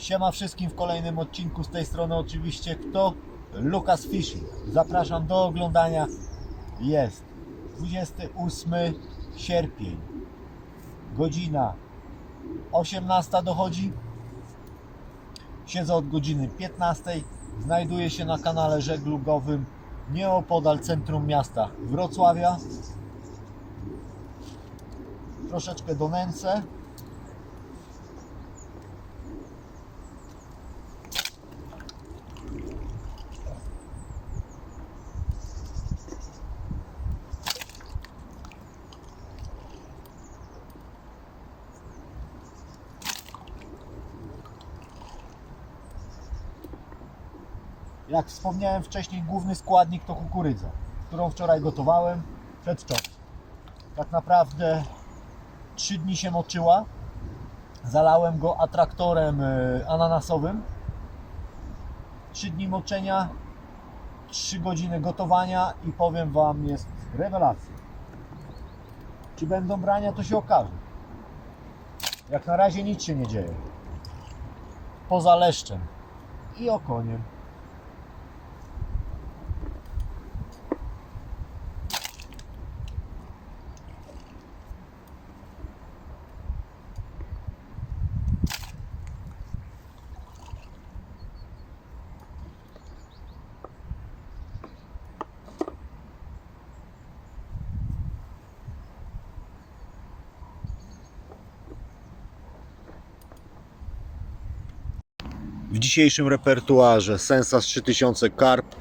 Siema wszystkim w kolejnym odcinku z tej strony oczywiście kto? Lucas Fishing. Zapraszam do oglądania. Jest 28 sierpień. Godzina 18 dochodzi. Siedzę od godziny 15. Znajduję się na kanale żeglugowym nieopodal centrum miasta Wrocławia. Troszeczkę do nęcę. Jak wspomniałem wcześniej, główny składnik to kukurydza, którą wczoraj gotowałem, przedwczoraj. Tak naprawdę 3 dni się moczyła. Zalałem go atraktorem e, ananasowym. 3 dni moczenia, 3 godziny gotowania i powiem Wam, jest rewelacja. Czy będą brania, to się okaże. Jak na razie nic się nie dzieje. Poza leszczem i okoniem. W dzisiejszym repertuarze Sensas 3000 Karp,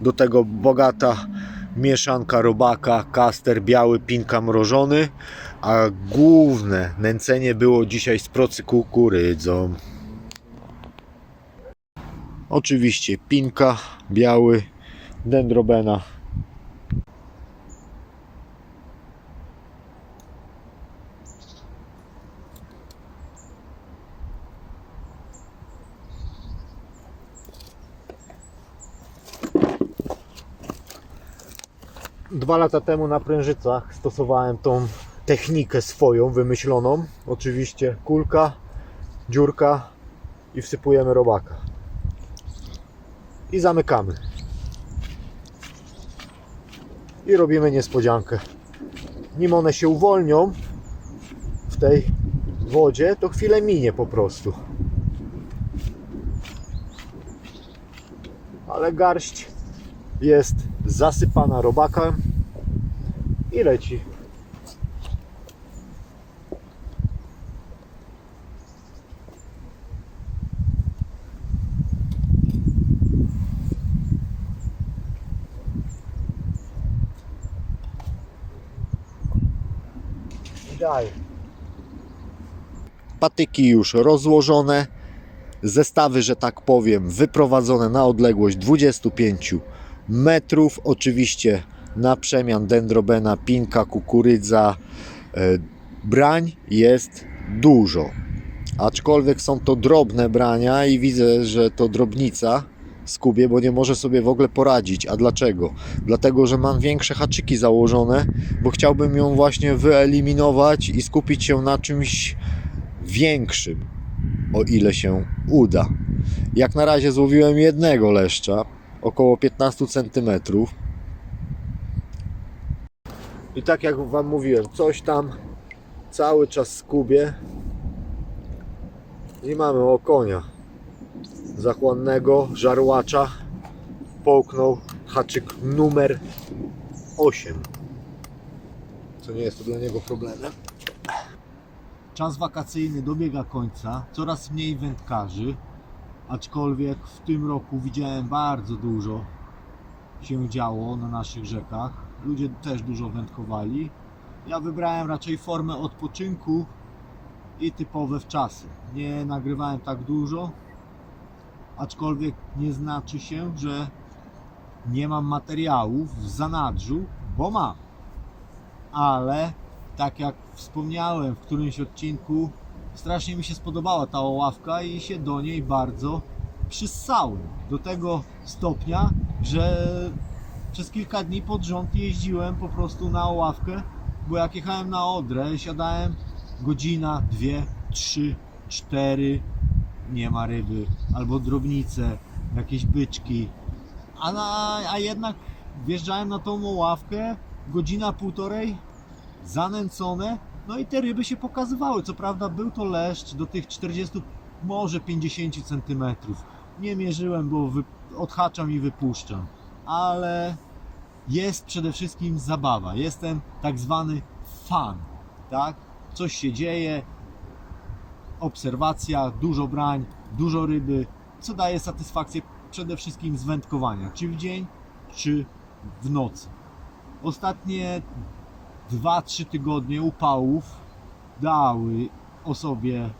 do tego bogata mieszanka robaka, kaster biały, pinka mrożony, a główne nęcenie było dzisiaj z procy kukurydzą. Oczywiście pinka, biały, dendrobena. Dwa lata temu na prężycach stosowałem tą technikę swoją, wymyśloną. Oczywiście kulka, dziurka i wsypujemy robaka. I zamykamy. I robimy niespodziankę. Nim one się uwolnią w tej wodzie, to chwilę minie po prostu. Ale garść jest zasypana robakiem i leci. I daje. Patyki już rozłożone, zestawy, że tak powiem, wyprowadzone na odległość 25 metrów. Oczywiście na przemian dendrobena, pinka, kukurydza, e, brań jest dużo. Aczkolwiek są to drobne brania i widzę, że to drobnica skubie, bo nie może sobie w ogóle poradzić. A dlaczego? Dlatego, że mam większe haczyki założone, bo chciałbym ją właśnie wyeliminować i skupić się na czymś większym, o ile się uda. Jak na razie złowiłem jednego leszcza, około 15 cm. I tak jak Wam mówiłem, coś tam cały czas skubie. I mamy okonia zachłannego żarłacza. Połknął haczyk numer 8. Co nie jest to dla niego problemem. Czas wakacyjny dobiega końca, coraz mniej wędkarzy, aczkolwiek w tym roku widziałem bardzo dużo się działo na naszych rzekach. Ludzie też dużo wędkowali. Ja wybrałem raczej formę odpoczynku i typowe wczasy. Nie nagrywałem tak dużo, aczkolwiek nie znaczy się, że nie mam materiałów w zanadrzu, bo mam. Ale tak jak wspomniałem w którymś odcinku, strasznie mi się spodobała ta oławka i się do niej bardzo przyssałem. Do tego stopnia, że przez kilka dni pod rząd jeździłem po prostu na oławkę, bo jak jechałem na Odrę, siadałem godzina, dwie, trzy, cztery, nie ma ryby, albo drobnice, jakieś byczki. A, na, a jednak wjeżdżałem na tą ławkę, godzina, półtorej, zanęcone, no i te ryby się pokazywały. Co prawda był to leszcz do tych 40, może 50 centymetrów. Nie mierzyłem, bo wy, odhaczam i wypuszczam. Ale jest przede wszystkim zabawa. Jestem tak zwany fan, tak? Coś się dzieje, obserwacja, dużo brań, dużo ryby, co daje satysfakcję przede wszystkim z wędkowania, czy w dzień, czy w nocy. Ostatnie 2-3 tygodnie upałów dały o sobie e,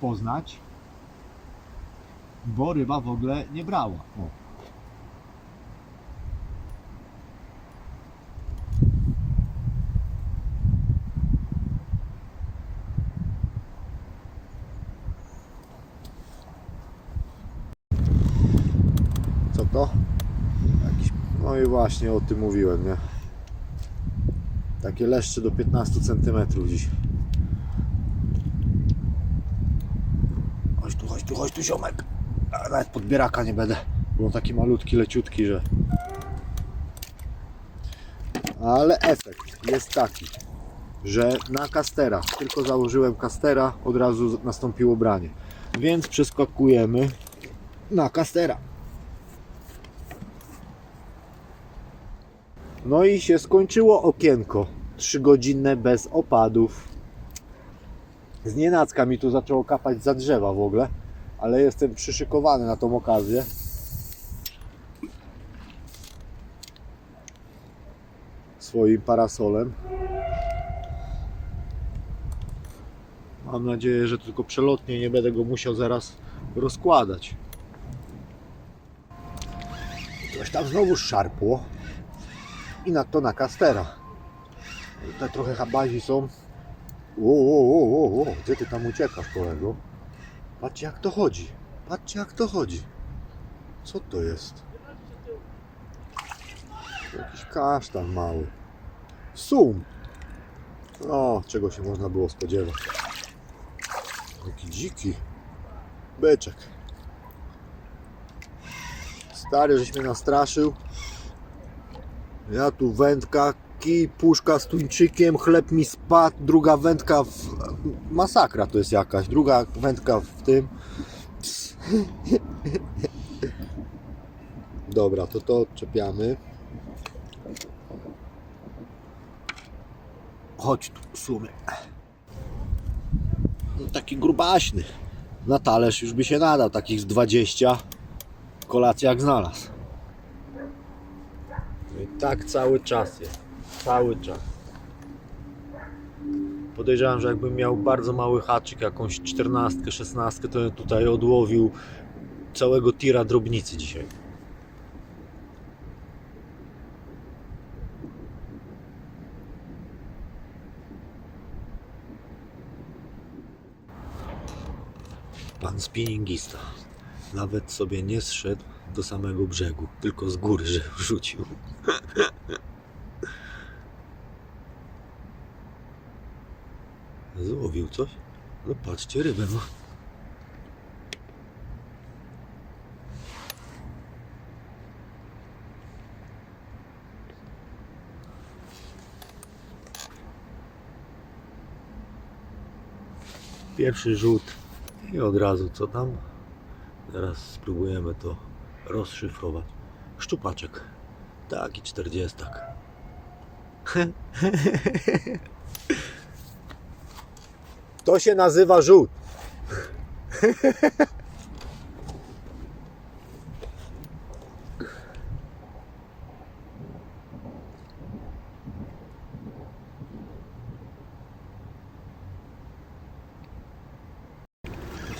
poznać, bo ryba w ogóle nie brała. O. Co to? No i właśnie o tym mówiłem, nie? Takie leszcze do 15 cm dziś. Chodź tu, chodź tu, chodź tu ziomek. Nawet podbieraka nie będę, on taki malutki, leciutki, że... Ale efekt jest taki, że na kastera, tylko założyłem kastera, od razu nastąpiło branie. Więc przeskakujemy na kastera. No i się skończyło okienko. Trzygodzinne bez opadów. Z nienacka mi tu zaczęło kapać za drzewa w ogóle, ale jestem przyszykowany na tą okazję. Swoim parasolem. Mam nadzieję, że tylko przelotnie nie będę go musiał zaraz rozkładać. Coś tam znowu szarpło i na to na kastera. Tutaj trochę habazi są. O, o, o, o, gdzie ty tam uciekasz, kolego? Patrzcie jak to chodzi. Patrzcie jak to chodzi. Co to jest? Jakiś kasztan mały. Sum. O, czego się można było spodziewać. Jaki dziki. Byczek. Stary, żeś mnie nastraszył. Ja tu wędka, kij, puszka z tuńczykiem, chleb mi spadł, druga wędka w... Masakra to jest jakaś, druga wędka w tym. Dobra, to to odczepiamy. Chodź tu, w sumie. No, taki grubaśny. Na talerz już by się nadał, takich z 20. Kolacja jak znalazł. I tak cały czas jest. Cały czas. Podejrzewam, że jakbym miał bardzo mały haczyk, jakąś 14, 16, to tutaj odłowił całego tira drobnicy dzisiaj. Pan spinningista nawet sobie nie zszedł do samego brzegu, tylko z góry, że rzucił. Złowił coś? No patrzcie, rybę ma. Pierwszy rzut i od razu co tam? Teraz spróbujemy to rozszyfrować. Szczupaczek. Taki czterdziestak. To się nazywa rzut.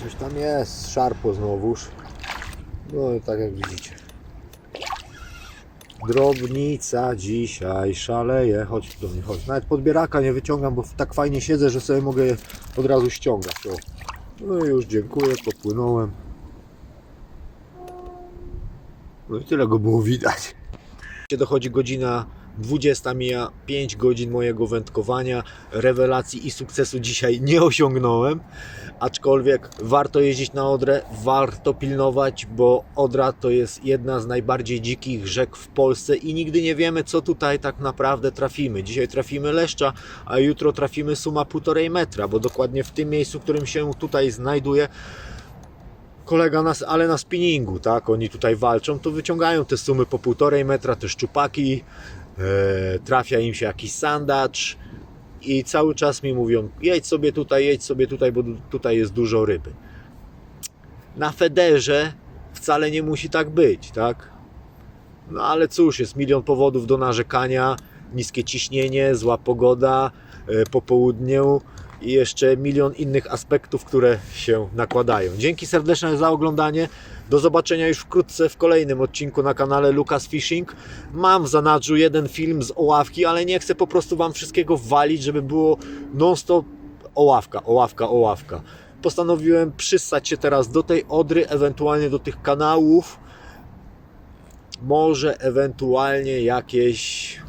Coś tam jest, szarpo znowuż. No i tak jak widzicie. Drobnica dzisiaj szaleje. Chodź do mnie, chodź. Nawet podbieraka nie wyciągam, bo tak fajnie siedzę, że sobie mogę je od razu ściągać. O. No i już dziękuję, popłynąłem. No i tyle go było widać. Dochodzi godzina 20 mija 5 godzin mojego wędkowania. Rewelacji i sukcesu dzisiaj nie osiągnąłem, aczkolwiek warto jeździć na Odrę, warto pilnować, bo Odra to jest jedna z najbardziej dzikich rzek w Polsce i nigdy nie wiemy, co tutaj tak naprawdę trafimy. Dzisiaj trafimy leszcza, a jutro trafimy suma półtorej metra, bo dokładnie w tym miejscu, w którym się tutaj znajduję, kolega nas, ale na spinningu, tak, oni tutaj walczą, to wyciągają te sumy po półtorej metra, te szczupaki, trafia im się jakiś sandacz i cały czas mi mówią, jedź sobie tutaj, jedź sobie tutaj, bo tu- tutaj jest dużo ryby. Na Federze wcale nie musi tak być, tak? No ale cóż, jest milion powodów do narzekania, niskie ciśnienie, zła pogoda, e, po południu i jeszcze milion innych aspektów, które się nakładają. Dzięki serdeczne za oglądanie. Do zobaczenia już wkrótce w kolejnym odcinku na kanale Lucas Fishing. Mam w zanadrzu jeden film z oławki, ale nie chcę po prostu Wam wszystkiego walić, żeby było non-stop oławka, oławka, oławka. Postanowiłem przystać się teraz do tej odry, ewentualnie do tych kanałów. Może ewentualnie jakieś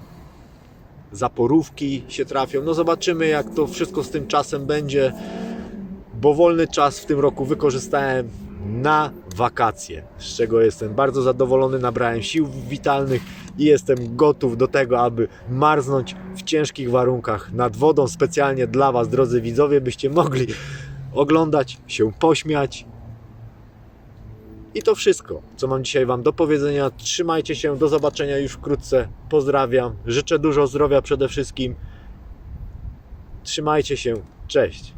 zaporówki się trafią. No zobaczymy, jak to wszystko z tym czasem będzie, bo wolny czas w tym roku wykorzystałem na wakacje, z czego jestem bardzo zadowolony. Nabrałem sił witalnych i jestem gotów do tego, aby marznąć w ciężkich warunkach nad wodą specjalnie dla Was, drodzy widzowie, byście mogli oglądać, się pośmiać. I to wszystko, co mam dzisiaj Wam do powiedzenia. Trzymajcie się, do zobaczenia już wkrótce. Pozdrawiam, życzę dużo zdrowia przede wszystkim. Trzymajcie się, cześć.